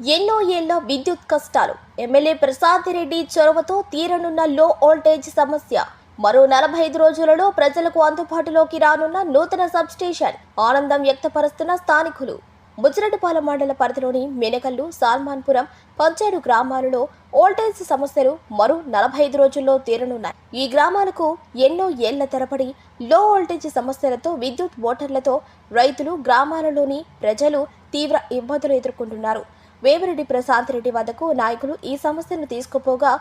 ఎన్నో ఏళ్ళ విద్యుత్ కష్టాలు. ఎమ్మెల్యే ప్రసాద్ రెడ్డి చొరవతో తీరనున్న లో వోల్టేజ్ సమస్య. మరో నలభై ఐదు రోజులలో ప్రజలకు అందుబాటులోకి రానున్న నూతన సబ్స్టేషన్ ఆనందం వ్యక్తపరుస్తున్న స్థానికులు. ముచ్చిరెడ్డిపాలెం మండల పరిధిలోని మెనకల్లు సాల్మాన్పురం పంచేడు గ్రామాలలో వోల్టేజ్ సమస్యలు మరో నలభై ఐదు రోజుల్లో తీరనున్నాయి. ఈ గ్రామాలకు ఎన్నో ఏళ్ళ తరబడి లో వోల్టేజ్ సమస్యలతో విద్యుత్ మోటార్లతో రైతులు గ్రామాలలోని ప్రజలు తీవ్ర ఇబ్బందులు ఎదుర్కొంటున్నారు. వేమిరెడ్డి ప్రశాంత్ రెడ్డి వద్దకు నాయకులు ఈ సమస్యను తీసుకుపోగా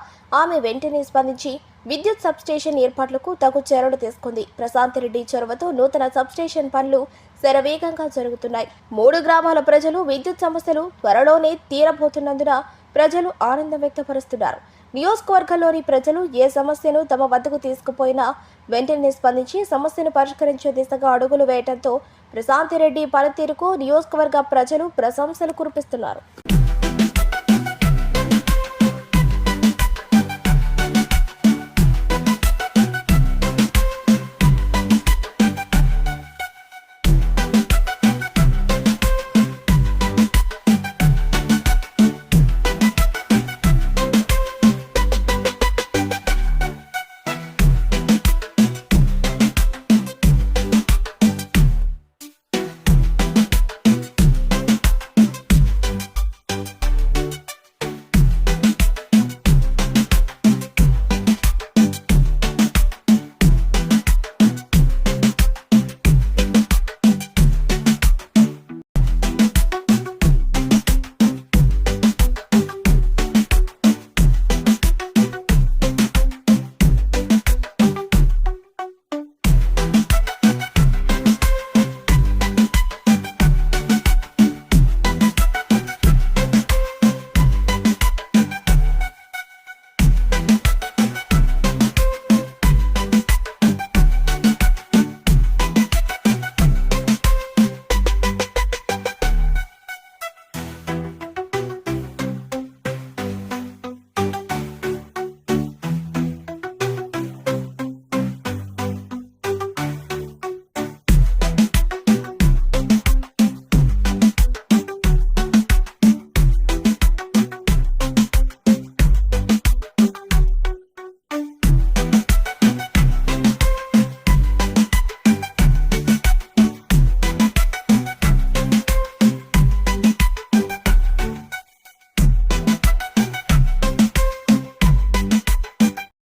ఆమె వెంటనే స్పందించి విద్యుత్ సబ్స్టేషన్ ఏర్పాట్లకు తగు చర్యలు తీసుకుంది. ప్రశాంత్ రెడ్డి చొరవతో నూతన సబ్స్టేషన్ పనులు శరవేగంగా జరుగుతున్నాయి. మూడు గ్రామాల ప్రజలు విద్యుత్ సమస్యలు త్వరలోనే తీరబోతున్నందున ప్రజలు ఆనందం వ్యక్తపరుస్తున్నారు. నియోజకవర్గంలోని ప్రజలు ఏ సమస్యను తమ వద్దకు తీసుకుపోయినా వెంటనే స్పందించి సమస్యను పరిష్కరించే దిశగా అడుగులు వేయడంతో ప్రశాంత్ రెడ్డి పనితీరుకు నియోజకవర్గ ప్రజలు ప్రశంసలు కురిపిస్తున్నారు.